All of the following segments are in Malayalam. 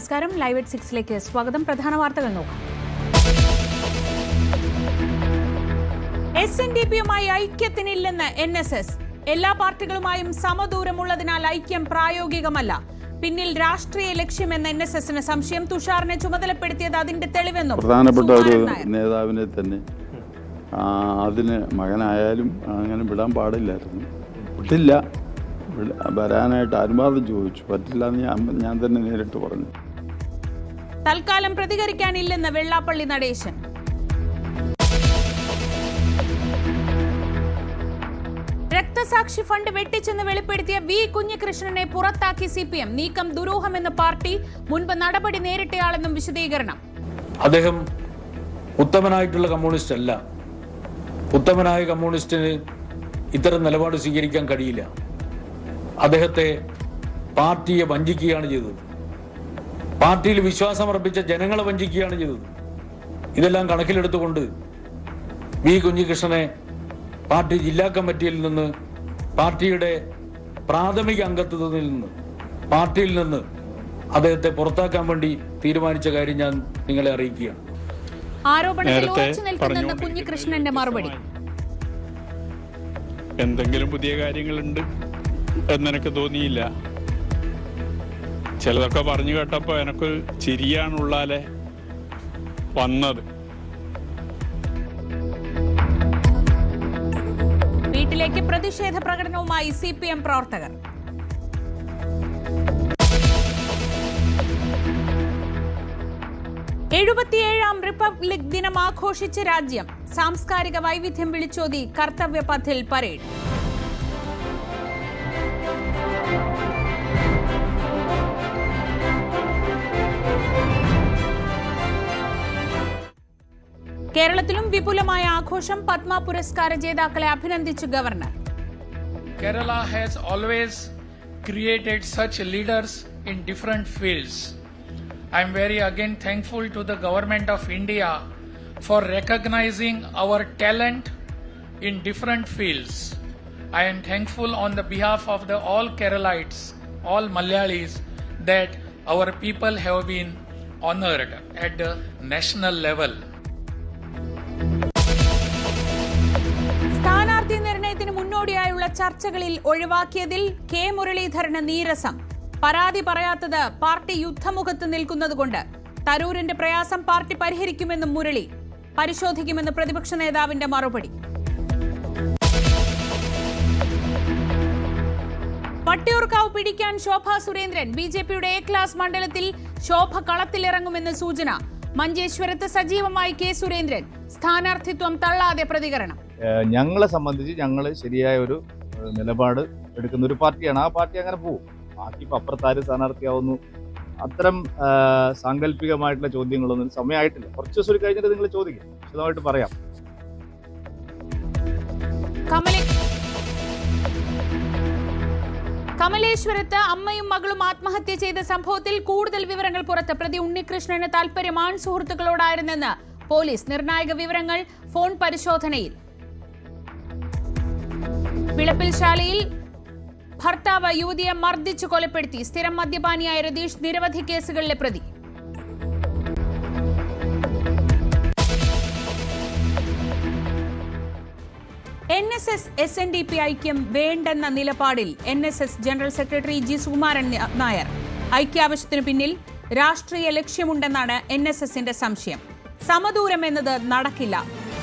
നമസ്കാരം. ലൈവ് എറ്റ് സിക്സിലേക്ക് സ്വാഗതം. പ്രധാന വാർത്തകൾ നോക്കാം. എസ് എൻ ഡി പിയുമായി ഐക്യത്തിനില്ലെന്ന് എൻ എസ് എസ് എല്ലാ പാർട്ടികളുമായും സമദൂരമുള്ളതിനാൽ ഐക്യം പ്രായോഗികമല്ല. പിന്നിൽ രാഷ്ട്രീയ ലക്ഷ്യമെന്ന എൻ എസ് എസിന് സംശയം തുഷാറിനെ ചുമതലപ്പെടുത്തിയത് അതിന്റെ തെളിവെന്നും പ്രധാനപ്പെട്ട ഒരു നേതാവിനെ തന്നെ അതിന് മകനായാലും അങ്ങനെ വിടാൻ പാടില്ലായിരുന്നു. വിട്ടില്ല വിട- വരാനായിട്ട് അനുവാദം ചോദിച്ചു. പറ്റില്ല എന്ന് ഞാൻ ഞാൻ തന്നെ നേരിട്ട് പറഞ്ഞു. തൽക്കാലം പ്രതികരിക്കാനില്ലെന്ന് വെള്ളാപ്പള്ളി നടേശൻ. രക്തസാക്ഷി ഫണ്ട് വെട്ടിച്ചെന്ന് വെളിപ്പെടുത്തിയ വി കുഞ്ഞികൃഷ്ണനെ പുറത്താക്കി സി പി എം നീക്കം ദുരൂഹമെന്ന് പാർട്ടി മുൻപ് നടപടി നേരിട്ടയാളെന്നും വിശദീകരണം. അദ്ദേഹം ഉത്തമനായിട്ടുള്ള കമ്മ്യൂണിസ്റ്റ് അല്ല. ഉത്തമനായ കമ്മ്യൂണിസ്റ്റിന് ഇത്തരം നിലപാട് സ്വീകരിക്കാൻ കഴിയില്ല. അദ്ദേഹത്തെ പാർട്ടിയെ വഞ്ചിക്കുകയാണ് ചെയ്തത്. പാർട്ടിയിൽ വിശ്വാസമർപ്പിച്ച ജനങ്ങളെ വഞ്ചിക്കുകയാണ് ചെയ്തത്. ഇതെല്ലാം കണക്കിലെടുത്തുകൊണ്ട് വി കുഞ്ഞികൃഷ്ണനെ പാർട്ടി ജില്ലാ കമ്മിറ്റിയിൽ നിന്ന് പാർട്ടിയുടെ പ്രാഥമിക അംഗത്വത്തിൽ നിന്ന് പാർട്ടിയിൽ നിന്ന് അദ്ദേഹത്തെ പുറത്താക്കാൻ വേണ്ടി തീരുമാനിച്ച കാര്യം ഞാൻ നിങ്ങളെ അറിയിക്കുകയാണ്. ആരോപണത്തിൽ മറുപടി. എന്തെങ്കിലും പുതിയ കാര്യങ്ങളുണ്ട് എന്നെനിക്ക് തോന്നിയില്ല? ചിലതൊക്കെ പറഞ്ഞു കേട്ടപ്പോൾ എനക്ക് ചിരിയാണുള്ളാലെ വന്നത്. വീട്ടിലേക്ക് പ്രതിഷേധ പ്രകടനവുമായി സി പി എം പ്രവർത്തകർ. എഴുപത്തിയേഴാം റിപ്പബ്ലിക് ദിനം ആഘോഷിച്ച രാജ്യം സാംസ്കാരിക വൈവിധ്യം വിളിച്ചോതി കർത്തവ്യ പഥിൽ പരേഡ്. കേരളത്തിലും വിപുലമായ ആഘോഷം പത്മ പുരസ്കാര ജേതാക്കളെ അഭിനന്ദിച്ചു governor Kerala has always created such leaders in different fields. I am very again thankful to the government of India for recognizing our talent in different fields. I am thankful on the behalf of the all Keralites, all Malayalis, that our people have been honored at the national level. ചർച്ചകളിൽ ഒഴിവാക്കിയതിൽ കെ. മുരളീധരന് നീരസം. പരാതി പറയാത്തത് പാർട്ടി യുദ്ധമുഖത്ത് നിൽക്കുന്നതുകൊണ്ട്. തരൂരിന്റെ പ്രയാസം പാർട്ടി പരിഹരിക്കുമെന്നും മുരളി. പരിശോധിക്കുമെന്ന് പ്രതിപക്ഷ നേതാവിന്റെ മറുപടി. വട്ടിയൂർക്കാവ് പിടിക്കാൻ ശോഭ സുരേന്ദ്രൻ. ബി ജെ പിയുടെ എ ക്ലാസ് മണ്ഡലത്തിൽ ശോഭ കളത്തിലിറങ്ങുമെന്ന് സൂചന. മഞ്ചേശ്വരത്ത് സജീവമായി കെ. സുരേന്ദ്രൻ. സ്ഥാനാർത്ഥിത്വം തള്ളാതെ പ്രതികരണം. ഞങ്ങളെ സംബന്ധിച്ച് ഞങ്ങൾ ശരിയായ ഒരു നിലപാട് എടുക്കുന്ന ഒരു പാർട്ടിയാണ്. ആ പാർട്ടി അങ്ങനെ പോകും ബാക്കി ഇപ്പം അപ്പുറത്താര് സ്ഥാനാർത്ഥിയാവുന്നു. അത്തരം സാങ്കല്പികമായിട്ടുള്ള ചോദ്യങ്ങളൊന്നും സമയമായിട്ടില്ല. കുറച്ച് ദിവസം കഴിഞ്ഞിട്ട് നിങ്ങൾ ചോദിക്കും. വിശദമായിട്ട് പറയാം. കമലെ കമലേശ്വരത്ത് അമ്മയും മകളും ആത്മഹത്യ ചെയ്ത സംഭവത്തിൽ കൂടുതൽ വിവരങ്ങൾ പുറത്ത്. പ്രതി ഉണ്ണികൃഷ്ണന് താൽപര്യം ആൺ സുഹൃത്തുക്കളോടായിരുന്നെന്ന് പോലീസ്. നിർണായക വിവരങ്ങൾ ഫോൺ പരിശോധനയിൽ. വിളപ്പിൽ ശാലയിൽ ഭർത്താവ് യുവതിയെ മർദ്ദിച്ചു കൊലപ്പെടുത്തി. സ്ഥിരം മദ്യപാനിയായ രതീഷ് നിരവധി കേസുകളിലെ പ്രതി. N S S S N D P ഐക്യം വേണ്ടെന്ന നിലപാടിൽ N S S general secretary G Sukumaran Nair. ഐക്യാവശ്യത്തിനു പിന്നിൽ രാഷ്ട്രീയ ലക്ഷ്യമുണ്ടെന്നാണ് എൻ എസ് എസിന്റെ സംശയം. സമദൂരം എന്നത് നടക്കില്ല.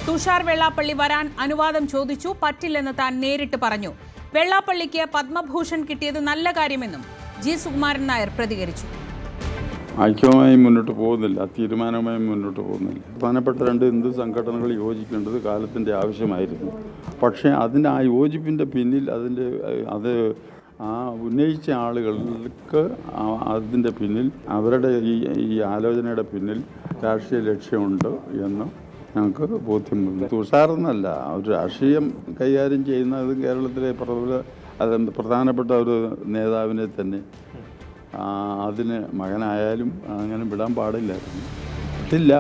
തുഷാർ വെള്ളാപ്പള്ളി വരാൻ അനുവാദം ചോദിച്ചു. പറ്റില്ലെന്ന് താൻ നേരിട്ട് പറഞ്ഞു. വെള്ളാപ്പള്ളിക്ക് പത്മഭൂഷൺ കിട്ടിയത് നല്ല കാര്യമെന്നും ജി സുകുമാരൻ നായർ പ്രതികരിച്ചു. ഐക്യവുമായി മുന്നോട്ട് പോകുന്നില്ല. തീരുമാനവുമായി മുന്നോട്ട് പോകുന്നില്ല. പ്രധാനപ്പെട്ട രണ്ട് ഹിന്ദു സംഘടനകൾ യോജിക്കേണ്ടത് കാലത്തിന്റെ ആവശ്യമായിരുന്നു. പക്ഷേ അതിന്റെ ആ യോജിപ്പിന്റെ പിന്നിൽ അതിന്റെ അത് ആ ഉന്നയിച്ച ആളുകൾക്ക് അതിന്റെ പിന്നിൽ അവരുടെ ഈ ഈ ആലോചനയുടെ പിന്നിൽ രാഷ്ട്രീയ ലക്ഷ്യമുണ്ട് എന്ന് ഞങ്ങൾക്ക് ബോധ്യം തുഷാറെന്നല്ല ഒരു രാഷ്ട്രീയം കൈകാര്യം ചെയ്യുന്നത് കേരളത്തിലെ പ്രബല അത് പ്രധാനപ്പെട്ട ഒരു നേതാവിനെ തന്നെ അതിന് മകനായാലും അങ്ങനെ വിടാൻ പാടില്ലായിരുന്നു പറ്റില്ല.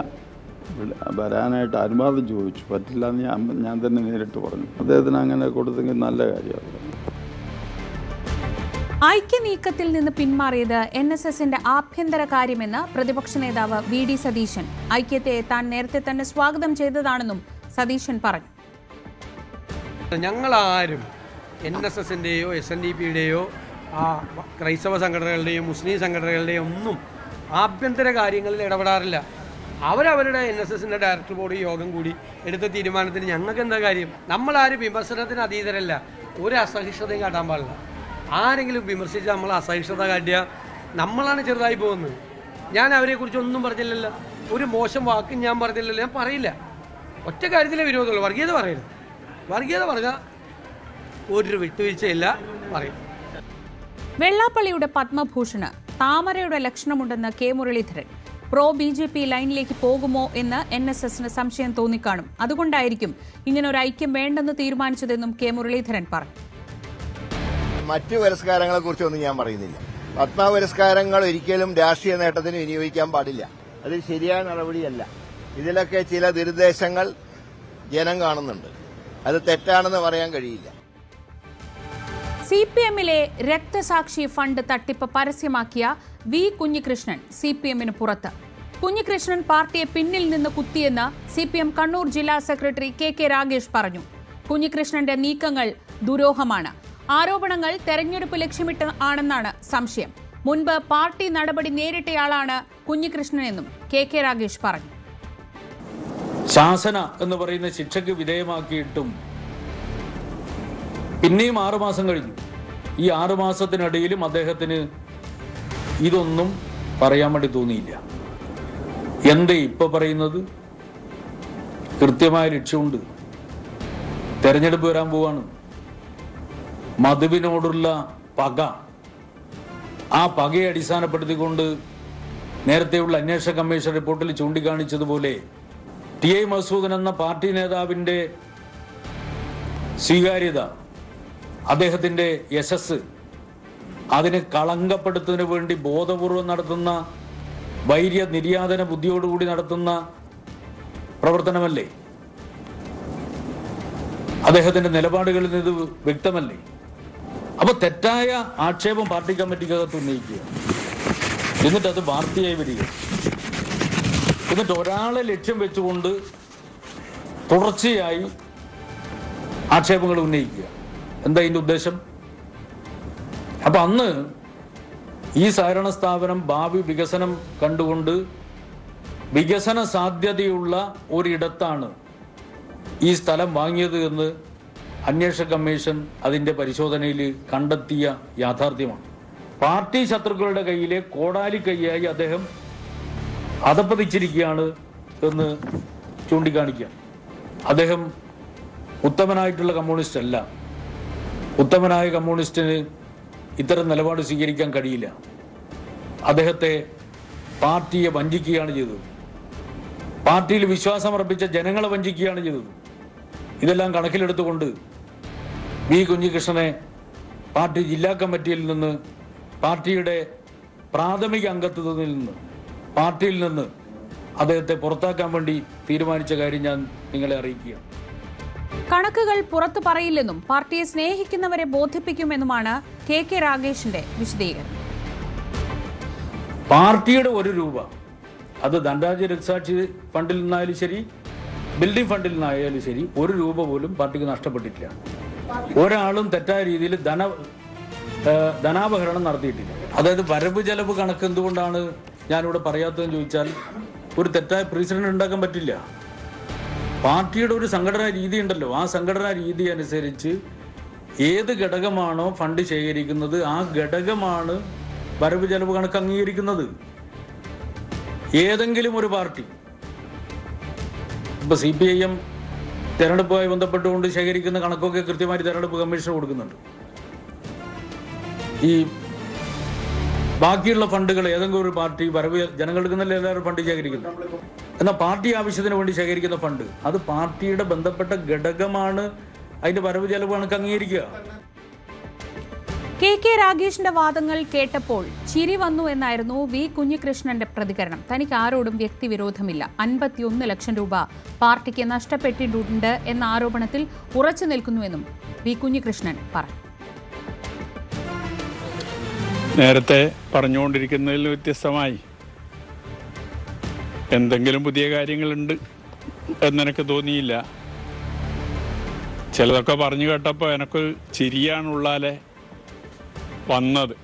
വരാനായിട്ട് അനുവാദം ചോദിച്ചു. പറ്റില്ല എന്ന് ഞാൻ ഞാൻ തന്നെ നേരിട്ട് പറഞ്ഞു. അദ്ദേഹത്തിന് അങ്ങനെ കൊടുത്തെങ്കിൽ നല്ല കാര്യമാണ്. ഐക്യനീക്കത്തിൽ നിന്ന് പിന്മാറിയത് എൻ എസ് എസിന്റെ ആഭ്യന്തര കാര്യമെന്ന് പ്രതിപക്ഷ നേതാവ് വി ഡി സതീശൻ. ഐക്യത്തെ താൻ നേരത്തെ തന്നെ സ്വാഗതം ചെയ്തതാണെന്നും സതീശൻ പറഞ്ഞു. ഞങ്ങളാരും എൻ എസ് എസിന്റെയോ എസ് എൻ ഡി പിയുടെയോ ആ ക്രൈസ്തവ സംഘടനകളുടെയോ മുസ്ലിം സംഘടനകളുടെയോ ഒന്നും ആഭ്യന്തര കാര്യങ്ങളിൽ ഇടപെടാറില്ല. അവരവരുടെ എൻ എസ് എസിന്റെ ഡയറക്ടർ ബോർഡ് യോഗം കൂടി എടുത്ത തീരുമാനത്തിന് ഞങ്ങൾക്ക് എന്താ കാര്യം? നമ്മളാരും വിമർശനത്തിന് അതീതരല്ല. ഒരു അസഹിഷ്ണുതയും കാട്ടാൻ പാടില്ല. ആരെങ്കിലും വിമർശിച്ച് നമ്മൾ അസഹിഷ്ണുത കാട്ടിയ നമ്മളാണ് ചെറുതായി പോകുന്നത്. ഞാൻ അവരെക്കുറിച്ച് ഒന്നും പറഞ്ഞില്ലല്ലോ. ഒരു മോശം വാക്കും ഞാൻ പറഞ്ഞില്ലല്ലോ. ഞാൻ പറയില്ല. ഒറ്റ കാര്യത്തിലെ വിരോധമുള്ളൂ. വർഗീയത പറയരുത്. വർഗീയത പറഞ്ഞാൽ ഒരു വിട്ടുവീഴ്ചയില്ല പറയും. വെള്ളാപ്പള്ളിയുടെ പത്മഭൂഷണ് താമരയുടെ ലക്ഷണമുണ്ടെന്ന് K Muraleedharan. Pro B J P ലൈനിലേക്ക് പോകുമോ എന്ന് എൻ എസ് എസിന് സംശയം തോന്നിക്കാണും. അതുകൊണ്ടായിരിക്കും ഇങ്ങനെ ഒരു ഐക്യം വേണ്ടെന്ന് തീരുമാനിച്ചതെന്നും കെ മുരളീധരൻ പറഞ്ഞു. മറ്റ് പുരസ്കാരങ്ങളെ കുറിച്ചൊന്നും ഞാൻ പറയുന്നില്ല. പത്മ പുരസ്കാരങ്ങൾ ഒരിക്കലും രാഷ്ട്രീയ നേട്ടത്തിന് വിനിയോഗിക്കാൻ പാടില്ല. അത് ശരിയായ നടപടിയല്ല. ഇതിലൊക്കെ ചില ദുരുദ്ദേശങ്ങൾ ജനം കാണുന്നുണ്ട്. അത് തെറ്റാണെന്ന് പറയാൻ കഴിയില്ല. സി പി എമ്മിലെ രക്തസാക്ഷി ഫണ്ട് തട്ടിപ്പ് പരസ്യമാക്കിയ വി കുഞ്ഞികൃഷ്ണൻ സി പി എമ്മിന് പുറത്ത്. കുഞ്ഞികൃഷ്ണൻ പാർട്ടിയെ പിന്നിൽ നിന്ന് കുത്തിയെന്ന് സി പി എം കണ്ണൂർ ജില്ലാ സെക്രട്ടറി കെ കെ രാഗേഷ് പറഞ്ഞു. കുഞ്ഞികൃഷ്ണന്റെ നീക്കങ്ങൾ ദുരൂഹമാണ്. ആരോപണങ്ങൾ തെരഞ്ഞെടുപ്പ് ലക്ഷ്യമിട്ട് ആണെന്നാണ് സംശയം. മുൻപ് പാർട്ടി നടപടി നേരിട്ടയാളാണ് കുഞ്ഞികൃഷ്ണനെന്നും കെ കെ രാഗേഷ് പറഞ്ഞു. ശാസന എന്ന് പറയുന്ന ശിക്ഷയ്ക്ക് വിധേയമാക്കിയിട്ടും പിന്നെയും ആറുമാസം കഴിഞ്ഞു. ഈ ആറുമാസത്തിനിടയിലും അദ്ദേഹത്തിന് ഇതൊന്നും പറയാൻ വേണ്ടി തോന്നിയില്ല. എന്ത് ഇപ്പൊ പറയുന്നത്? കൃത്യമായ ലക്ഷ്യമുണ്ട്. തെരഞ്ഞെടുപ്പ് വരാൻ പോവാണ്. മധുവിനോടുള്ള പക. ആ പകയെ അടിസ്ഥാനപ്പെടുത്തിക്കൊണ്ട് നേരത്തെയുള്ള അന്വേഷണ കമ്മീഷൻ റിപ്പോർട്ടിൽ ചൂണ്ടിക്കാണിച്ചതുപോലെ ടി ഐ മസൂദൻ എന്ന പാർട്ടി നേതാവിന്റെ സ്വീകാര്യത അദ്ദേഹത്തിന്റെ യശസ് അതിന് കളങ്കപ്പെടുത്തുന്നതിന് വേണ്ടി ബോധപൂർവം നടത്തുന്ന വൈര്യ നിര്യാതന ബുദ്ധിയോടുകൂടി നടത്തുന്ന പ്രവർത്തനമല്ലേ? അദ്ദേഹത്തിന്റെ നിലപാടുകളിൽ നിന്ന് ഇത് വ്യക്തമല്ലേ? അപ്പൊ തെറ്റായ ആക്ഷേപം പാർട്ടി കമ്മിറ്റിക്കകത്ത് ഉന്നയിക്കുക. എന്നിട്ട് അത് വാർത്തയായി വരിക. എന്നിട്ട് ഒരാളെ ലക്ഷ്യം വെച്ചുകൊണ്ട് തുടർച്ചയായി ആക്ഷേപങ്ങൾ ഉന്നയിക്കുക. എന്താ ഇതിന്റെ ഉദ്ദേശം? അപ്പൊ അന്ന് ഈ സഹകരണ സ്ഥാപനം ഭാവി വികസനം കണ്ടുകൊണ്ട് വികസന സാധ്യതയുള്ള ഒരിടത്താണ് ഈ സ്ഥലം വാങ്ങിയത് എന്ന് അന്വേഷണ കമ്മീഷൻ അതിന്റെ പരിശോധനയിൽ കണ്ടെത്തിയ യാഥാർത്ഥ്യമാണ്. പാർട്ടി ശത്രുക്കളുടെ കയ്യിലെ കോടാലി കൈയായി അദ്ദേഹം അതപ്പതിച്ചിരിക്കുകയാണ് എന്ന് ചൂണ്ടിക്കാണിക്കുക. അദ്ദേഹം ഉത്തമനായിട്ടുള്ള കമ്മ്യൂണിസ്റ്റ് അല്ല. ഉത്തമനായ കമ്മ്യൂണിസ്റ്റിന് ഇത്തരം നിലപാട് സ്വീകരിക്കാൻ കഴിയില്ല. അദ്ദേഹത്തെ പാർട്ടിയെ വഞ്ചിക്കുകയാണ് ചെയ്തത്. പാർട്ടിയിൽ വിശ്വാസമർപ്പിച്ച ജനങ്ങളെ വഞ്ചിക്കുകയാണ് ചെയ്തത്. ഇതെല്ലാം കണക്കിലെടുത്തുകൊണ്ട് വി കുഞ്ഞികൃഷ്ണനെ പാർട്ടി ജില്ലാ കമ്മിറ്റിയിൽ നിന്ന് പാർട്ടിയുടെ പ്രാഥമിക അംഗത്വത്തിൽ നിന്ന് പാർട്ടിയിൽ നിന്ന് അദ്ദേഹത്തെ പുറത്താക്കാൻ വേണ്ടി തീരുമാനിച്ച കാര്യം ഞാൻ നിങ്ങളെ അറിയിക്കുക കണക്കുകൾ പുറത്തു പറയില്ലെന്നും പാർട്ടിയെ സ്നേഹിക്കുന്നവരെ ബോധിപ്പിക്കുമെന്നുമാണ് കെ കെ രാഗേഷിന്റെ വിശദീകരണം. പാർട്ടിയുടെ ഒരു രൂപ അത് ധനരാജ്യ രക്സാക്ഷി ഫണ്ടിൽ നിന്നായാലും ശരി ബിൽഡിംഗ് ഫണ്ടിൽ നിന്നായാലും ശരി ഒരു രൂപ പോലും പാർട്ടിക്ക് നഷ്ടപ്പെട്ടിട്ടില്ല. ഒരാളും തെറ്റായ രീതിയിൽ ധന ധനാപഹരണം നടത്തിയിട്ടില്ല. അതായത് വരവ് ചെലവ് കണക്ക് എന്തുകൊണ്ടാണ് ഞാനിവിടെ പറയാത്തതെന്ന് ചോദിച്ചാൽ ഒരു തെറ്റായ പ്രസിഡന്റ് ഉണ്ടാക്കാൻ പറ്റില്ല. പാർട്ടിയുടെ ഒരു സംഘടനാ രീതി ഉണ്ടല്ലോ. ആ സംഘടനാ രീതി അനുസരിച്ച് ഏത് ഘടകമാണോ ഫണ്ട് ശേഖരിക്കുന്നത് ആ ഘടകമാണ് വരവ് ചെലവ് കണക്ക് അംഗീകരിക്കുന്നത്. ഏതെങ്കിലും ഒരു പാർട്ടി ഇപ്പൊ സി പി ഐ എം തെരഞ്ഞെടുപ്പുമായി ബന്ധപ്പെട്ടുകൊണ്ട് ശേഖരിക്കുന്ന കണക്കൊക്കെ കൃത്യമായി തെരഞ്ഞെടുപ്പ് കമ്മീഷൻ കൊടുക്കുന്നുണ്ട്. ഈ ബാക്കിയുള്ള ഫണ്ടുകൾ ഏതെങ്കിലും ഒരു പാർട്ടി വരവ് ജനങ്ങൾ എടുക്കുന്നല്ലേ എല്ലാവരും ഫണ്ട് ശേഖരിക്കുന്നു എന്നാൽ പാർട്ടി ആവശ്യത്തിന് വേണ്ടി ശേഖരിക്കുന്ന ഫണ്ട് അത് പാർട്ടിയുടെ ബന്ധപ്പെട്ട ഘടകമാണ് അതിന്റെ വരവ് ചെലവ് കണക്ക് അംഗീകരിക്കുക. കെ കെ രാഗേഷിന്റെ വാദങ്ങൾ കേട്ടപ്പോൾ ചിരി വന്നു എന്നായിരുന്നു വി കുഞ്ഞികൃഷ്ണന്റെ പ്രതികരണം. തനിക്ക് ആരോടും വ്യക്തിവിരോധമില്ല. അൻപത്തിയൊന്ന് ലക്ഷം രൂപ പാർട്ടിക്ക് നഷ്ടപ്പെട്ടിട്ടുണ്ട് എന്ന ആരോപണത്തിൽ ഉറച്ചു നിൽക്കുന്നുവെന്നും വി കുഞ്ഞികൃഷ്ണൻ പറഞ്ഞു. നേരത്തെ പറഞ്ഞുകൊണ്ടിരിക്കുന്നതിൽ വ്യത്യസ്തമായി എന്തെങ്കിലും പുതിയ കാര്യങ്ങളുണ്ട് എന്നെനിക്ക് തോന്നിയില്ല. ചിലതൊക്കെ പറഞ്ഞു കേട്ടപ്പോൾ എനക്ക് ചിരിയാണുള്ളാലെ. വന്നത്.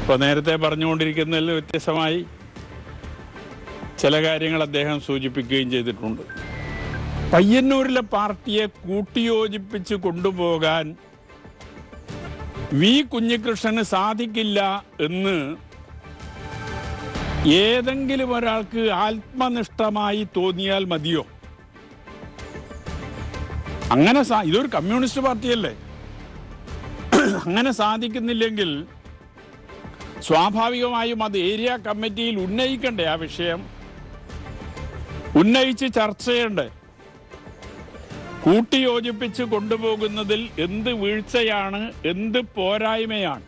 ഇപ്പോൾ നേരത്തെ പറഞ്ഞുകൊണ്ടിരിക്കുന്നതിൽ വ്യത്യസ്തമായി ചില കാര്യങ്ങൾ അദ്ദേഹം സൂചിപ്പിക്കുകയും ചെയ്തിട്ടുണ്ട്. പയ്യന്നൂരിലെ പാർട്ടിയെ കൂട്ടിയോജിപ്പിച്ച് കൊണ്ടുപോകാൻ വി കുഞ്ഞികൃഷ്ണന് സാധിക്കില്ല എന്ന് ഏതെങ്കിലും ഒരാൾക്ക് ആത്മനിഷ്ഠമായി തോന്നിയാൽ മതിയോ? അങ്ങനെ ഇതൊരു കമ്മ്യൂണിസ്റ്റ് പാർട്ടിയല്ലേ? അങ്ങനെ സാധിക്കുന്നില്ലെങ്കിൽ സ്വാഭാവികമായും അത് ഏരിയ കമ്മിറ്റിയിൽ ഉന്നയിക്കണ്ടേ ആ വിഷയം? ഉന്നയിച്ച് ചർച്ച ചെയ്യണ്ടേ? കൂട്ടിയോജിപ്പിച്ച് കൊണ്ടുപോകുന്നതിൽ എന്ത് വീഴ്ചയാണ് എന്ത് പോരായ്മയാണ്?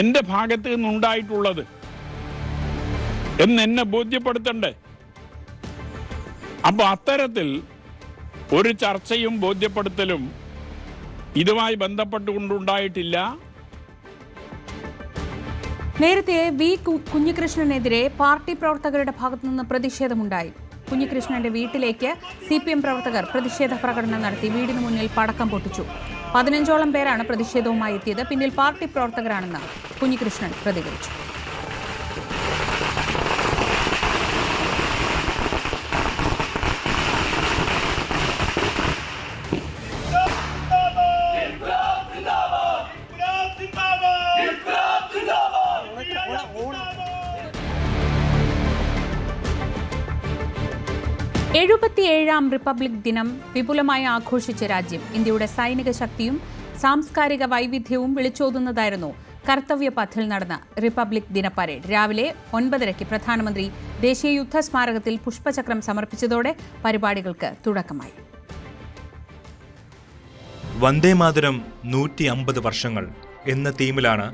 എന്റെ ഭാഗത്ത് നിന്നുണ്ടായിട്ടുള്ളത് എന്ന് എന്നെ ബോധ്യപ്പെടുത്തണ്ടേ? അപ്പൊ അത്തരത്തിൽ ഒരു ചർച്ചയും ബോധ്യപ്പെടുത്തലും ഇതുമായി ബന്ധപ്പെട്ടുകൊണ്ടുണ്ടായിട്ടില്ല. നേരത്തെ വി കുഞ്ഞികൃഷ്ണനെതിരെ പാർട്ടി പ്രവർത്തകരുടെ ഭാഗത്തുനിന്ന് പ്രതിഷേധമുണ്ടായി. കുഞ്ഞികൃഷ്ണന്റെ വീട്ടിലേക്ക് സി പി എം പ്രവർത്തകർ പ്രതിഷേധ പ്രകടനം നടത്തി വീടിന് മുന്നിൽ പടക്കം പൊട്ടിച്ചു. പതിനഞ്ചോളം പേരാണ് പ്രതിഷേധവുമായി എത്തിയത്. പിന്നിൽ പാർട്ടി പ്രവർത്തകരാണെന്ന് കുഞ്ഞികൃഷ്ണൻ പ്രതികരിച്ചു. എഴുപത്തിയേഴാം റിപ്പബ്ലിക് ദിനം വിപുലമായി ആഘോഷിച്ച രാജ്യം ഇന്ത്യയുടെ സൈനിക ശക്തിയും സാംസ്കാരിക വൈവിധ്യവും വിളിച്ചോതുന്നതായിരുന്നു കർത്തവ്യ പഥിൽ നടന്ന റിപ്പബ്ലിക് ദിന പരേഡ്. രാവിലെ ഒൻപതരയ്ക്ക് പ്രധാനമന്ത്രി ദേശീയ യുദ്ധ സ്മാരകത്തിൽ പുഷ്പചക്രം സമർപ്പിച്ചതോടെ പരിപാടികൾക്ക് തുടക്കമായി. വന്ദേമാതരം നൂറ്റി അമ്പത് വർഷങ്ങൾ എന്ന തീമിലാണ്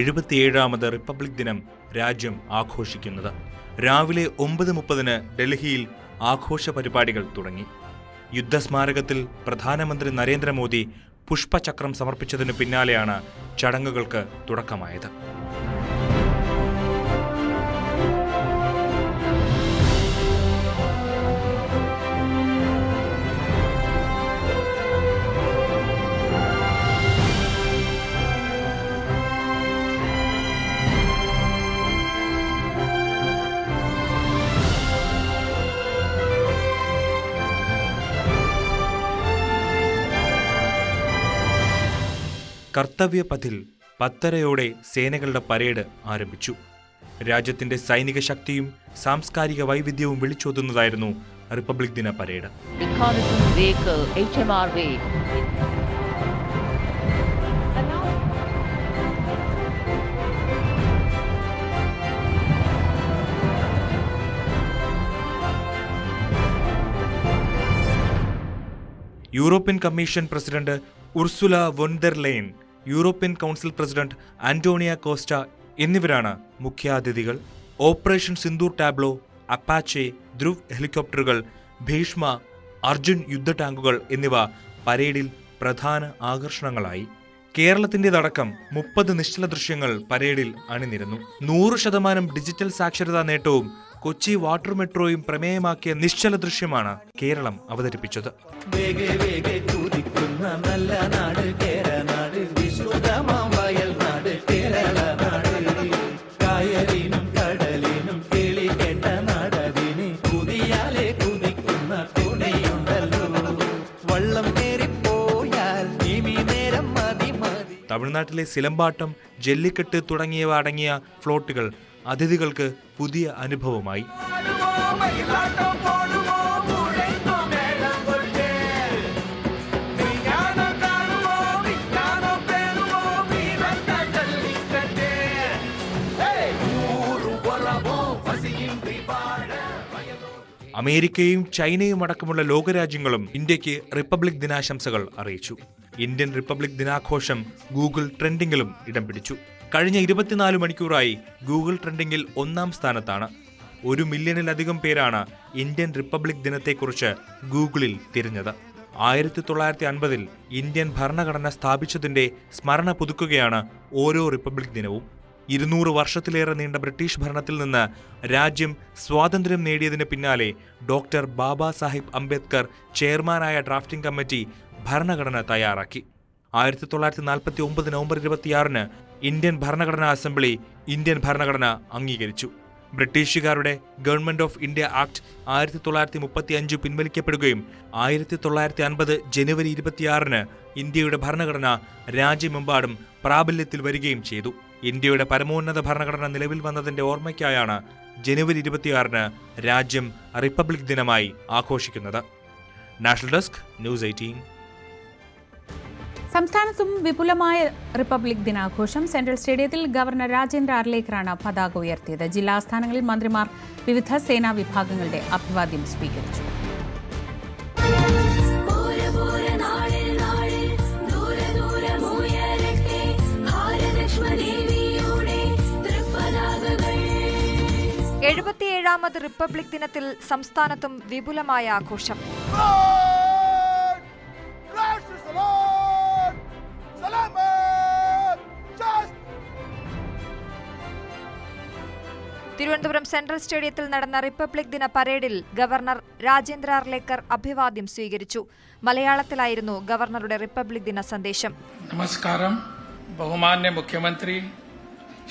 എഴുപത്തിയേഴാമത് റിപ്പബ്ലിക് ദിനം രാജ്യം ആഘോഷിക്കുന്നത്. രാവിലെ ഒമ്പത് മുപ്പതിന് ഡൽഹിയിൽ ആഘോഷ പരിപാടികൾ തുടങ്ങി. യുദ്ധസ്മാരകത്തിൽ പ്രധാനമന്ത്രി നരേന്ദ്രമോദി പുഷ്പചക്രം സമർപ്പിച്ചതിനു പിന്നാലെയാണ് ചടങ്ങുകൾക്ക് തുടക്കമായത്. കർത്തവ്യപഥിൽ പത്തരയോടെ സേനകളുടെ പരേഡ് ആരംഭിച്ചു രാജ്യത്തിന്റെ സൈനിക ശക്തിയും സാംസ്കാരിക വൈവിധ്യവും വിളിച്ചോതുന്നതായിരുന്നു റിപ്പബ്ലിക് ദിന parade. European commission president Ursula Leyen European council president Antonio Costa എന്നിവരാണ് മുഖ്യാതിഥികൾ. Operation Sindoor tableau Apache Dhruv ഹെലികോപ്റ്ററുകൾ ഭീഷ്മ അർജുൻ യുദ്ധ ടാങ്കുകൾ എന്നിവ പരേഡിൽ പ്രധാന ആകർഷണങ്ങളായി. കേരളത്തിന്റെതടക്കം മുപ്പത് നിശ്ചല ദൃശ്യങ്ങൾ പരേഡിൽ അണിനിരന്നു. നൂറ് ശതമാനം ഡിജിറ്റൽ സാക്ഷരതാ നേട്ടവും കൊച്ചി വാട്ടർ മെട്രോയും പ്രമേയമാക്കിയ നിശ്ചല ദൃശ്യമാണ് കേരളം അവതരിപ്പിച്ചത്. തമിഴ്നാട്ടിലെ സിലമ്പാട്ടം ജല്ലിക്കെട്ട് തുടങ്ങിയവ അടങ്ങിയ ഫ്ലോട്ടുകൾ അതിഥികൾക്ക് പുതിയ അനുഭവമായി. അമേരിക്കയും ചൈനയും അടക്കമുള്ള ലോകരാജ്യങ്ങളും ഇന്ത്യയ്ക്ക് റിപ്പബ്ലിക് ദിനാശംസകൾ അറിയിച്ചു. ഇന്ത്യൻ റിപ്പബ്ലിക് ദിനാഘോഷം ഗൂഗിൾ ട്രെൻഡിങ്ങിലും ഇടം പിടിച്ചു. കഴിഞ്ഞ ഇരുപത്തിനാല് മണിക്കൂറായി ഗൂഗിൾ ട്രെൻഡിങ്ങിൽ ഒന്നാം സ്ഥാനത്താണ്. ഒരു മില്യണിലധികം പേരാണ് ഇന്ത്യൻ റിപ്പബ്ലിക് ദിനത്തെക്കുറിച്ച് ഗൂഗിളിൽ തിരഞ്ഞത്. ആയിരത്തി തൊള്ളായിരത്തി അൻപതിൽ ഇന്ത്യൻ ഭരണഘടന സ്ഥാപിച്ചതിന്റെ സ്മരണ പുതുക്കുകയാണ് ഓരോ റിപ്പബ്ലിക് ദിനവും. ഇരുന്നൂറ് വർഷത്തിലേറെ നീണ്ട ബ്രിട്ടീഷ് ഭരണത്തിൽ നിന്ന് രാജ്യം സ്വാതന്ത്ര്യം നേടിയതിന് പിന്നാലെ ഡോക്ടർ ബാബാ സാഹിബ് അംബേദ്കർ ചെയർമാനായ ഡ്രാഫ്റ്റിംഗ് കമ്മിറ്റി ഭരണഘടന തയ്യാറാക്കി. ആയിരത്തി തൊള്ളായിരത്തി നാൽപ്പത്തി ഒമ്പത് നവംബർ ഇരുപത്തിയാറിന് ഇന്ത്യൻ ഭരണഘടനാ അസംബ്ലി ഇന്ത്യൻ ഭരണഘടന അംഗീകരിച്ചു. ബ്രിട്ടീഷുകാരുടെ ഗവൺമെന്റ് ഓഫ് ഇന്ത്യ ആക്ട് ആയിരത്തി തൊള്ളായിരത്തി മുപ്പത്തി അഞ്ച് പിൻവലിക്കപ്പെടുകയും ആയിരത്തി തൊള്ളായിരത്തി അൻപത് ജനുവരി ഇരുപത്തിയാറിന് ഇന്ത്യയുടെ ഭരണഘടന രാജ്യമെമ്പാടും പ്രാബല്യത്തിൽ വരികയും ചെയ്തു. ഇന്ത്യയുടെ പരമോന്നത ഭരണഘടന നിലവിൽ വന്നതിന്റെ ഓർമ്മയ്ക്കായാണ് ജനുവരി ഇരുപത്തിയാറിന് രാജ്യം റിപ്പബ്ലിക് ദിനമായി ആഘോഷിക്കുന്നത്. National desk news eighteen. സംസ്ഥാനത്തും വിപുലമായ റിപ്പബ്ലിക് ദിനാഘോഷം. സെൻട്രൽ സ്റ്റേഡിയത്തിൽ ഗവർണർ രാജേന്ദ്ര അർലേക്കറാണ് പതാക ഉയർത്തിയത്. ജില്ലാസ്ഥാനങ്ങളിൽ മന്ത്രിമാർ വിവിധ സേനാ വിഭാഗങ്ങളുടെ അഭിവാദ്യം സ്വീകരിച്ചു. പതിനേഴാമത് റിപ്പബ്ലിക് ദിനത്തിൽ സംസ്ഥാനത്തും വിപുലമായ ആഘോഷം. തിരുവനന്തപുരം സെൻട്രൽ സ്റ്റേഡിയത്തിൽ നടന്ന റിപ്പബ്ലിക് ദിന പരേഡിൽ ഗവർണർ രാജേന്ദ്ര അർലേക്കർ അഭിവാദ്യം സ്വീകരിച്ചു. മലയാളത്തിലായിരുന്നു ഗവർണറുടെ റിപ്പബ്ലിക് ദിന സന്ദേശം. നമസ്കാരം. ബഹുമാന്യ മുഖ്യമന്ത്രി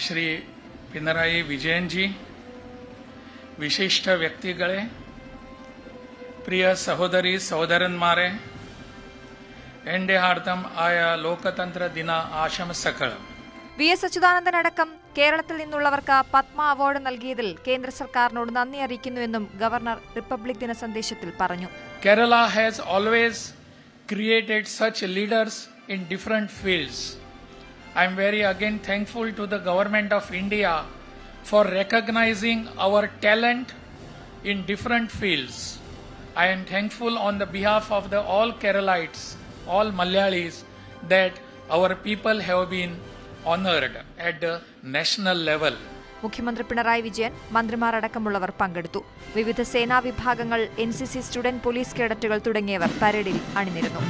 ശ്രീ പിണറായി വിജയൻജി വിശിഷ്ട വ്യക്തികളെ പ്രിയ സഹോദരി സഹോദരന്മാരെ എന്റെ ഹാർദം ആയ ലോകതന്ത്ര ദിന ആശംസകൾ വി എസ് അച്യുതാനന്ദൻ അടക്കം കേരളത്തിൽ നിന്നുള്ളവർക്ക് പത്മ അവാർഡ് നൽകിയതിൽ കേന്ദ്ര സർക്കാരിനോട് നന്ദി അറിയിക്കുന്നു അറിയിക്കുന്നുവെന്നും ഗവർണർ റിപ്പബ്ലിക് ദിന സന്ദേശത്തിൽ പറഞ്ഞു. Kerala has always created such leaders in different fields I'm very again thankful to the government of India for recognizing our talent in different fields. I am thankful on the behalf of the all Keralites, all Malayalis, that our people have been honored at the national level. മുഖ്യമന്ത്രി പിണറായി വിജയൻ മന്ത്രിമാർ അടക്കമുള്ളവർ പങ്കെടുത്തു വിവിധ സേനാ വിഭാഗങ്ങൾ N C C student police കേഡറ്റുകൾ തുടങ്ങിയവർ പരേഡിൽ അണിനിരുന്നു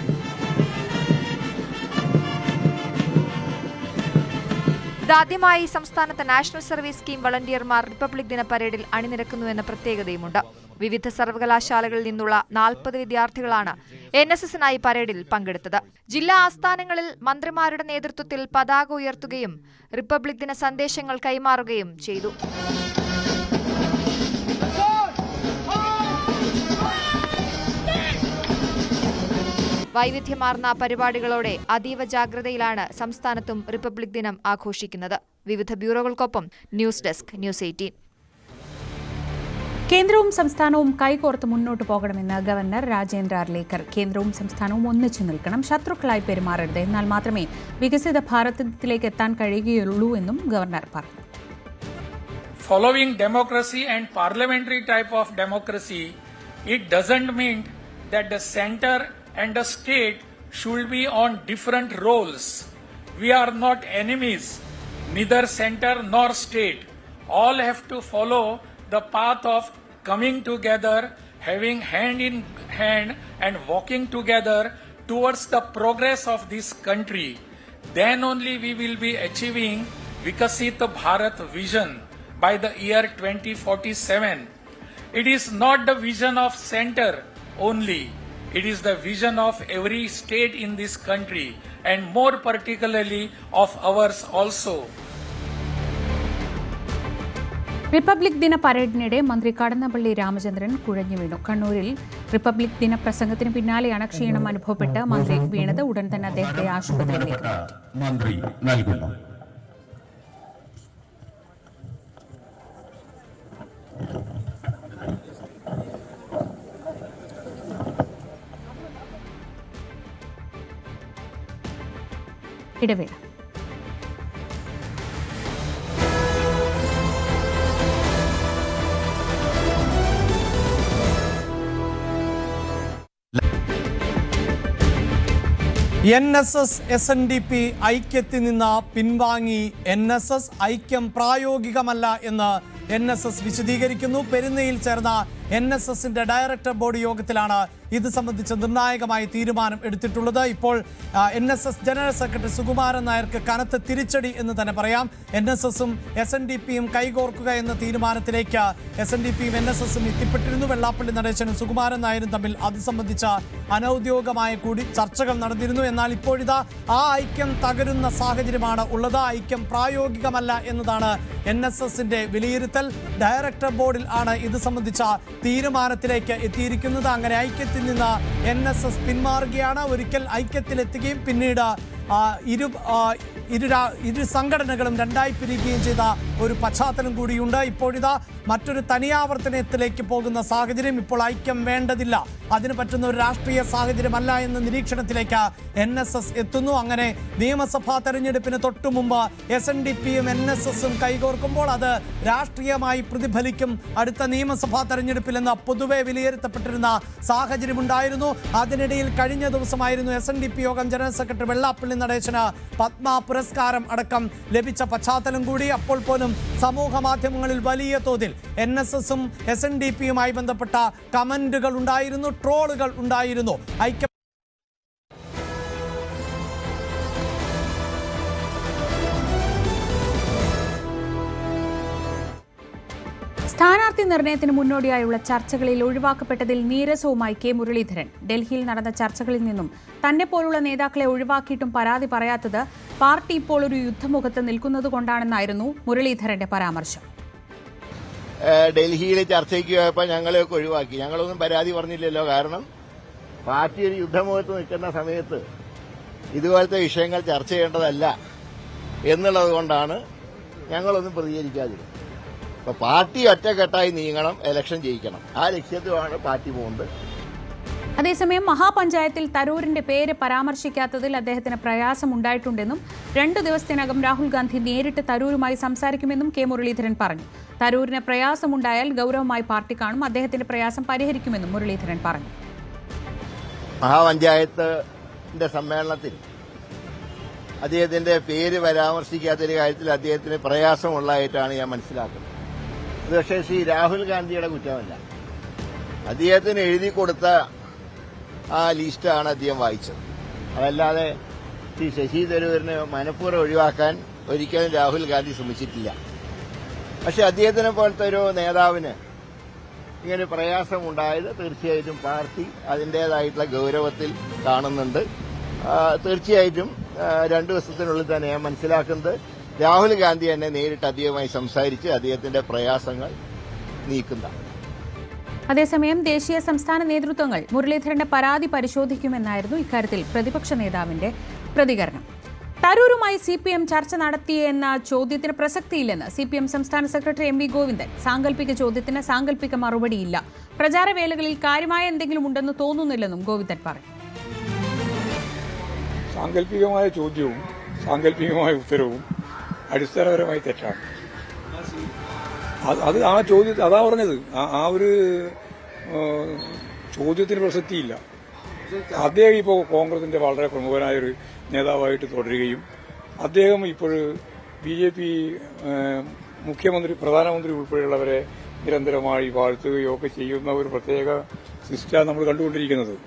ഇതാദ്യമായി സംസ്ഥാനത്ത് നാഷണൽ സർവീസ് സ്കീം വളണ്ടിയർമാർ റിപ്പബ്ലിക് ദിന പരേഡിൽ അണിനിരക്കുന്നുവെന്ന പ്രത്യേകതയുമുണ്ട്. വിവിധ സർവകലാശാലകളിൽ നിന്നുള്ള നാൽപ്പത് വിദ്യാർത്ഥികളാണ് എൻ എസ് എസിനായി പരേഡിൽ പങ്കെടുത്തത്. ജില്ലാ ആസ്ഥാനങ്ങളിൽ മന്ത്രിമാരുടെ നേതൃത്വത്തിൽ പതാക ഉയർത്തുകയും റിപ്പബ്ലിക് ദിന സന്ദേശങ്ങൾ കൈമാറുകയും ചെയ്തു. വൈവിധ്യമാർന്ന പരിപാടികളോടെ അതീവ ജാഗ്രതയിലാണ് സംസ്ഥാനത്തും റിപ്പബ്ലിക് ദിനം ആഘോഷിക്കുന്നത്. വിവിധ ബ്യൂറോകൾക്കൊപ്പം ന്യൂസ് ഡെസ്ക് ന്യൂസ് എയ്റ്റീൻ. കേന്ദ്രവും സംസ്ഥാനവും കൈകോർത്ത് മുന്നോട്ട് പോകണമെന്ന് ഗവർണർ രാജേന്ദ്ര അർലേക്കർ കേന്ദ്രവും സംസ്ഥാനവും ഒന്നിച്ചു നിൽക്കണം ശത്രുക്കളായി പെരുമാറരുത് എന്നാൽ മാത്രമേ വികസിത ഭാരതത്തിലേക്ക് എത്താൻ കഴിയുകയുള്ളൂ എന്നും ഗവർണർ പറഞ്ഞു. Following democracy and parliamentary type of democracy, it doesn't mean that the center and the state should be on different roles. We are not enemies, neither center nor state. All have to follow the path of coming together, having hand in hand, and walking together towards the progress of this country. Then only we will be achieving Vikasit Bharat vision by the year 2047. It is not the vision of center only. It is the vision of every state in this country and more particularly of ours also. Republic ദിന പരേഡിനിടെ മന്ത്രി കടന്നപ്പള്ളി രാമചന്ദ്രൻ കുഴഞ്ഞു വീണു കണ്ണൂരിൽ റിപ്പബ്ലിക് ദിന പ്രസംഗത്തിന് പിന്നാലെയാണ് ക്ഷീണം അനുഭവപ്പെട്ട് മന്ത്രി വീണത് ഉടൻ തന്നെ അദ്ദേഹത്തെ ആശുപത്രിയിലേക്ക് മന്ത്രി നൽകുന്നു ഇടവേള. N S S S N D P ഐക്യത്തിൽ നിന്ന് പിൻവാങ്ങി. എൻ എസ് എസ് ഐക്യം പ്രായോഗികമല്ല എന്ന് എൻ എസ് എസ് വിശദീകരിക്കുന്നു. പെരുന്നയിൽ ചേർന്ന എൻ എസ് എസിന്റെ ഡയറക്ടർ ബോർഡ് യോഗത്തിലാണ് ഇത് സംബന്ധിച്ച് നിർണായകമായ തീരുമാനം എടുത്തിട്ടുള്ളത്. ഇപ്പോൾ N S S general secretary Sukumaran നായർക്ക് കനത്ത തിരിച്ചടി എന്ന് തന്നെ പറയാം. എൻ എസ് എസും എസ് എൻ ഡി പിയും കൈകോർക്കുക എന്ന തീരുമാനത്തിലേക്ക് എസ് എൻ ഡി പിയും എൻ എസ് എസും എത്തിപ്പെട്ടിരുന്നു. വെള്ളാപ്പള്ളി നടേശനും സുകുമാരൻ നായരും തമ്മിൽ അത് സംബന്ധിച്ച അനൌദ്യോഗികമായ കൂടി ചർച്ചകൾ നടന്നിരുന്നു. എന്നാൽ ഇപ്പോഴിതാ ആ ഐക്യം തകരുന്ന സാഹചര്യമാണ് ഉള്ളത്. ഐക്യം പ്രായോഗികമല്ല എന്നതാണ് എൻ എസ് എസിന്റെ വിലയിരുത്തൽ. ഡയറക്ടർ ബോർഡിൽ ആണ് ഇത് സംബന്ധിച്ച തീരുമാനത്തിലേക്ക് എത്തിയിരിക്കുന്നത്. അങ്ങനെ ഐക്യത്തിൽ നിന്ന് എൻ പിന്മാറുകയാണ്. ഒരിക്കൽ ഐക്യത്തിലെത്തുകയും പിന്നീട് ഇരു ഇരു ഇരു സംഘടനകളും രണ്ടായി പിരിക്കുകയും ചെയ്ത ഒരു പശ്ചാത്തലം കൂടിയുണ്ട്. ഇപ്പോഴിതാ മറ്റൊരു തനിയാവർത്തനത്തിലേക്ക് പോകുന്ന സാഹചര്യം ഇപ്പോൾ ഐക്യം വേണ്ടതില്ല. അതിന് പറ്റുന്ന ഒരു രാഷ്ട്രീയ സാഹചര്യമല്ല എന്ന നിരീക്ഷണത്തിലേക്ക് എൻ എസ് എസ് എത്തുന്നു. അങ്ങനെ നിയമസഭാ തെരഞ്ഞെടുപ്പിന് തൊട്ടു മുമ്പ് എസ് എൻ ഡി പിയും എൻ എസ് എസും കൈകോർക്കുമ്പോൾ അത് രാഷ്ട്രീയമായി പ്രതിഫലിക്കും അടുത്ത നിയമസഭാ തെരഞ്ഞെടുപ്പിൽ എന്ന് പൊതുവെ വിലയിരുത്തപ്പെട്ടിരുന്ന സാഹചര്യമുണ്ടായിരുന്നു. അതിനിടയിൽ കഴിഞ്ഞ ദിവസമായിരുന്നു എസ് എൻ ഡി പി യോഗം ജനറൽ സെക്രട്ടറി വെള്ളാപ്പള്ളി നടേശന് പത്മ പുരസ്കാരം അടക്കം ലഭിച്ച പശ്ചാത്തലം കൂടി. അപ്പോൾ പോലും സമൂഹ മാധ്യമങ്ങളിൽ വലിയ തോതിൽ എൻ എസ് എസും എസ് എൻ ഡി പിയുമായി ബന്ധപ്പെട്ട കമന്റുകൾ ഉണ്ടായിരുന്നു ട്രോളുകൾ ഉണ്ടായിരുന്നു. ഐക്യ സ്ഥാനാർത്ഥി നിർണയത്തിന് മുന്നോടിയായുള്ള ചർച്ചകളിൽ ഒഴിവാക്കപ്പെട്ടതിൽ നീരസവുമായി കെ മുരളീധരൻ. ഡൽഹിയിൽ നടന്ന ചർച്ചകളിൽ നിന്നും തന്നെ പോലുള്ള നേതാക്കളെ ഒഴിവാക്കിയിട്ടും പരാതി പറയാത്തത് പാർട്ടി ഇപ്പോൾ ഒരു യുദ്ധമുഖത്ത് നിൽക്കുന്നത് കൊണ്ടാണെന്നായിരുന്നു മുരളീധരന്റെ പരാമർശം. ഡൽഹിയിലെ ചർച്ചയ്ക്ക് പോയപ്പോൾ ഞങ്ങളെയൊക്കെ ഒഴിവാക്കി. ഞങ്ങളൊന്നും പരാതി പറഞ്ഞില്ലല്ലോ. കാരണം പാർട്ടി ഒരു യുദ്ധമുഖത്ത് നിൽക്കുന്ന സമയത്ത് ഇതുപോലത്തെ വിഷയങ്ങൾ ചർച്ച ചെയ്യേണ്ടതല്ല എന്നുള്ളത് കൊണ്ടാണ് ഞങ്ങളൊന്നും പ്രതികരിക്കാതിരുന്നത്. അപ്പൊ പാർട്ടി ഒറ്റക്കെട്ടായി നീങ്ങണം ഇലക്ഷൻ ജയിക്കണം. ആ ലക്ഷ്യത്തിലാണ് പാർട്ടി പോകുന്നത്. അതേസമയം മഹാപഞ്ചായത്തിൽ തരൂരിന്റെ പേര് പരാമർശിക്കാത്തതിൽ അദ്ദേഹത്തിന് പ്രയാസമുണ്ടായിട്ടുണ്ടെന്നും രണ്ടു ദിവസത്തിനകം രാഹുൽ ഗാന്ധി നേരിട്ട് തരൂരുമായി സംസാരിക്കുമെന്നും കെ മുരളീധരൻ പറഞ്ഞു. തരൂരിന് പ്രയാസമുണ്ടായാൽ ഗൗരവമായി പാർട്ടി കാണും അദ്ദേഹത്തിന്റെ പ്രയാസം പരിഹരിക്കുമെന്നും മുരളീധരൻ പറഞ്ഞു. മഹാപഞ്ചായത്തിന്റെ സമ്മേളനത്തിൽ അദ്ദേഹത്തിന്റെ പേര് പരാമർശിക്കാത്തൊരു കാര്യത്തിൽ അദ്ദേഹത്തിന് പ്രയാസമുള്ളതായിട്ടാണ് ഞാൻ മനസ്സിലാക്കുന്നത്. ഇത് ശ്രീ രാഹുൽ ഗാന്ധിയുടെ കുറ്റമല്ല. അദ്ദേഹത്തിന് എഴുതി കൊടുത്ത ആ ലിസ്റ്റാണ് അദ്ദേഹം വായിച്ചത്. അതല്ലാതെ ശ്രീ ശശി തരൂരിനെ മനഃപൂർവം ഒഴിവാക്കാൻ ഒരിക്കലും രാഹുൽ ഗാന്ധി ശ്രമിച്ചിട്ടില്ല. പക്ഷെ അദ്ദേഹത്തിനെ പോലത്തെ ഒരു നേതാവിന് ഇങ്ങനെ പ്രയാസമുണ്ടായത് തീർച്ചയായിട്ടും പാർട്ടി അതിന്റേതായിട്ടുള്ള ഗൗരവത്തിൽ കാണുന്നുണ്ട്. തീർച്ചയായിട്ടും രണ്ടു ദിവസത്തിനുള്ളിൽ തന്നെ ഞാൻ മനസ്സിലാക്കുന്നത് രാഹുൽ ഗാന്ധി എന്നെ നേരിട്ട് അദ്ദേഹവുമായി സംസാരിച്ച് അദ്ദേഹത്തിന്റെ പ്രയാസങ്ങൾ നീക്കുന്ന. അതേസമയം ദേശീയ സംസ്ഥാന നേതൃത്വങ്ങൾ മുരളീധരന്റെ പരാതി പരിശോധിക്കുമെന്നായിരുന്നു ഇക്കാര്യത്തിൽ പ്രതിപക്ഷ നേതാവിന്റെ പ്രതികരണം. തരൂരുമായി സി പി എം ചർച്ച നടത്തിയെന്ന ചോദ്യത്തിന് പ്രസക്തിയില്ലെന്ന് സി പി എം സംസ്ഥാന സെക്രട്ടറി എം വി ഗോവിന്ദൻ. സാങ്കല്പിക ചോദ്യത്തിന് സാങ്കല്പിക മറുപടിയില്ല. പ്രചാരവേലകളിൽ കാര്യമായ എന്തെങ്കിലും ഉണ്ടെന്ന് തോന്നുന്നില്ലെന്നും ഗോവിന്ദൻ പറഞ്ഞു. സാങ്കല്പികമായ ചോദ്യവും സാങ്കല്പികമായ ഉത്തരവും അടിസ്ഥാനപരമായി തെറ്റാണ്. അത് ആ ചോദ്യ അതാ പറഞ്ഞത്. ആ- ഒരു ചോദ്യത്തിന് പ്രസക്തിയില്ല. അദ്ദേഹം ഇപ്പോൾ കോൺഗ്രസിന്റെ വളരെ പ്രമുഖനായ ഒരു നേതാവായിട്ട് തുടരുകയും അദ്ദേഹം ഇപ്പോൾ ബി ജെ പി മുഖ്യമന്ത്രി പ്രധാനമന്ത്രി ഉൾപ്പെടെയുള്ളവരെ നിരന്തരമായി വാഴ്ത്തുകയോ ഒക്കെ ചെയ്യുന്ന ഒരു പ്രത്യേക സിസ്റ്റാണ് നമ്മൾ കണ്ടുകൊണ്ടിരിക്കുന്നത്.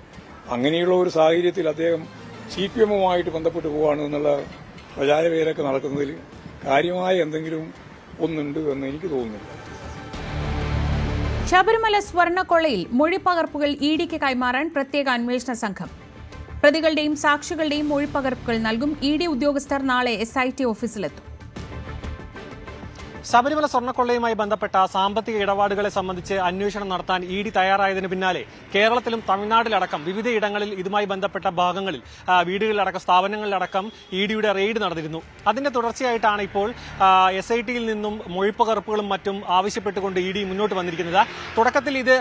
അങ്ങനെയുള്ള ഒരു സാഹചര്യത്തിൽ അദ്ദേഹം സി പി എമ്മുമായിട്ട് ബന്ധപ്പെട്ട് പോവാണ് എന്നുള്ള നടക്കുന്നതിൽ കാര്യമായ എന്തെങ്കിലും ഒന്നുണ്ട് എന്ന് എനിക്ക് തോന്നുന്നില്ല. ശബരിമല സ്വർണക്കൊള്ളയിൽ മൊഴിപ്പകർപ്പുകൾ ഇ ഡിക്ക് കൈമാറാൻ പ്രത്യേക അന്വേഷണ സംഘം. പ്രതികളുടെയും സാക്ഷികളുടെയും മൊഴിപ്പകർപ്പുകൾ നൽകും ഇ ഡി ഉദ്യോഗസ്ഥർ നാളെ എസ് ഐ ടി ഓഫീസിലെത്തും. ശബരിമല സ്വർണക്കൊള്ളയുമായി ബന്ധപ്പെട്ട സാമ്പത്തിക ഇടപാടുകളെ സംബന്ധിച്ച് അന്വേഷണം നടത്താൻ ഇ ഡി തയ്യാറായതിന് പിന്നാലെ കേരളത്തിലും തമിഴ്നാട്ടിലടക്കം വിവിധ ഇടങ്ങളിൽ ഇതുമായി ബന്ധപ്പെട്ട ഭാഗങ്ങളിൽ വീടുകളിലടക്കം സ്ഥാപനങ്ങളിലടക്കം ഇ ഡിയുടെ റെയ്ഡ് നടന്നിരുന്നു. അതിന്റെ തുടർച്ചയായിട്ടാണ് ഇപ്പോൾ എസ് ഐ ടിയിൽ നിന്നും മൊഴിപ്പകർപ്പുകളും മറ്റും ആവശ്യപ്പെട്ടുകൊണ്ട് ഇ ഡി മുന്നോട്ട് വന്നിരിക്കുന്നത്. തുടക്കത്തിൽ ഇത്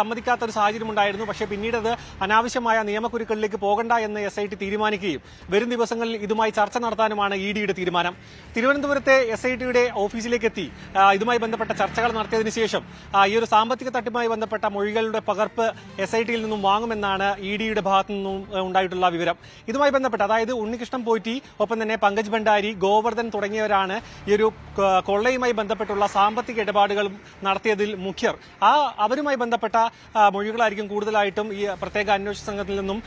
സമ്മതിക്കാത്ത ഒരു സാഹചര്യം ഉണ്ടായിരുന്നു പക്ഷേ പിന്നീട് അത് അനാവശ്യമായ നിയമക്കുരുക്കളിലേക്ക് പോകണ്ട എന്ന് എസ് ഐ ടി തീരുമാനിക്കുകയും വരും ദിവസങ്ങളിൽ ഇതുമായി ചർച്ച നടത്താനുമാണ് ഇ ഡിയുടെ തീരുമാനം. തിരുവനന്തപുരത്തെ എസ് ഐ ടിയുടെ ഓഫീസിലേക്ക് എത്തി ഇതുമായി ബന്ധപ്പെട്ട ചർച്ചകൾ നടത്തിയതിനു ശേഷം ഈ ഒരു സാമ്പത്തിക തട്ടിപ്പുമായി ബന്ധപ്പെട്ട മൊഴികളുടെ പകർപ്പ് എസ് ഐ ടിയിൽ നിന്നും വാങ്ങുമെന്നാണ് ഇ ഡിയുടെ ഭാഗത്തു നിന്നും ഉണ്ടായിട്ടുള്ള വിവരം. ഇതുമായി ബന്ധപ്പെട്ട് അതായത് ഉണ്ണികൃഷ്ണൻ പോറ്റി ഒപ്പം തന്നെ പങ്കജ് ഭണ്ഡാരി ഗോവർദ്ധൻ തുടങ്ങിയവരാണ് ഈ ഒരു കൊള്ളയുമായി ബന്ധപ്പെട്ടുള്ള സാമ്പത്തിക ഇടപാടുകൾ നടത്തിയതിൽ മുഖ്യർ. ആ അവരുമായി ബന്ധപ്പെട്ട മൊഴികളായിരിക്കും കൂടുതലായിട്ടും ഈ പ്രത്യേക അന്വേഷണ സംഘത്തിൽ നിന്നും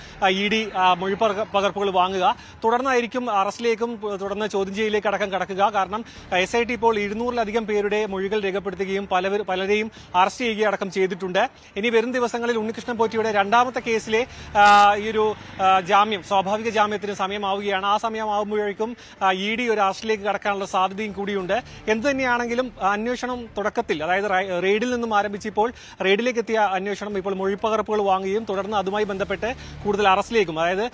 ഇ ഡി മൊഴി പകർപ്പുകൾ വാങ്ങുക. തുടർന്നായിരിക്കും അറസ്റ്റിലേക്കും തുടർന്ന് ചോദ്യം ചെയ്യലിലേക്ക് അടക്കം കടക്കുക. കാരണം എസ് ഐ ടി ഇപ്പോൾ ഇരുന്നൂറിലധികം പേരുടെ മൊഴികൾ രേഖപ്പെടുത്തുകയും പല പലരെയും അറസ്റ്റ് ചെയ്യുകയും അടക്കം ചെയ്തിട്ടുണ്ട്. ഇനി വരും ദിവസങ്ങളിൽ ഉണ്ണികൃഷ്ണൻ പോറ്റിയുടെ രണ്ടാമത്തെ കേസിലെ ഈ ഒരു ജാമ്യം സ്വാഭാവിക ജാമ്യത്തിന് സമയമാവുകയാണ്. ആ സമയമാവുമ്പോഴേക്കും ഇ ഡി ഒരു അറസ്റ്റിലേക്ക് കടക്കാനുള്ള സാധ്യതയും കൂടിയുണ്ട്. എന്ത് തന്നെയാണെങ്കിലും അന്വേഷണം തുടക്കത്തിൽ അതായത് റെയ്ഡിൽ നിന്നും ആരംഭിച്ച് ഇപ്പോൾ റെയ്ഡിലേക്ക് എത്തിയ അന്വേഷണം ഇപ്പോൾ മൊഴിപ്പകർപ്പുകൾ വാങ്ങുകയും തുടർന്ന് അതുമായി ബന്ധപ്പെട്ട് കൂടുതൽ അറസ്റ്റിലേക്കും അതായത്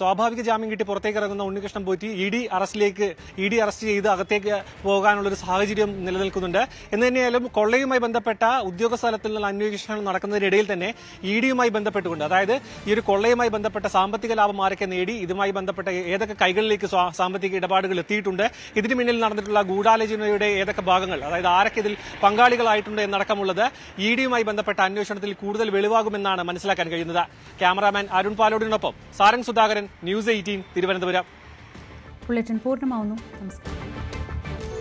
സ്വാഭാവിക ജാമ്യം കിട്ടി പുറത്തേക്ക് ഇറങ്ങുന്ന ഉണ്ണികൃഷ്ണൻ പോറ്റി ഇ ഡി അറസ്റ്റിലേക്ക് ഇ ഡി അറസ്റ്റ് ചെയ്ത് അകത്തേക്ക് പോകാനുള്ള ഒരു സാഹചര്യം നിലനിൽക്കുന്നുണ്ട്. എന്ന് തന്നെയായാലും കൊള്ളയുമായി ബന്ധപ്പെട്ട ഉദ്യോഗസ്ഥ തലത്തിൽ നിന്നുള്ള അന്വേഷണം നടക്കുന്നതിനിടയിൽ തന്നെ ഇ ഡിയുമായി ബന്ധപ്പെട്ടുകൊണ്ട് അതായത് ഈ ഒരു കൊള്ളയുമായി ബന്ധപ്പെട്ട സാമ്പത്തിക ലാഭം ആരൊക്കെ നേടി ഇതുമായി ബന്ധപ്പെട്ട ഏതൊക്കെ കൈകളിലേക്ക് സാമ്പത്തിക ഇടപാടുകൾ എത്തിയിട്ടുണ്ട് ഇതിനു പിന്നിൽ നടന്നിട്ടുള്ള ഗൂഢാലോചനയുടെ ഏതൊക്കെ ഭാഗങ്ങൾ അതായത് ആരൊക്കെ ഇതിൽ പങ്കാളികളായിട്ടുണ്ട് എന്നടക്കമുള്ളത് ഇ ഡിയുമായി ബന്ധപ്പെട്ട അന്വേഷണത്തിൽ കൂടുതൽ വെളിവാകുമെന്നാണ് മനസ്സിലാക്കാൻ കഴിയുന്നത്. Cameraman Arun പാലോടിനൊപ്പം Sarang Sudhakaran news eighteen Thiruvananthapuram. Bulletin പൂർണമാവുന്നു. നമസ്കാരം.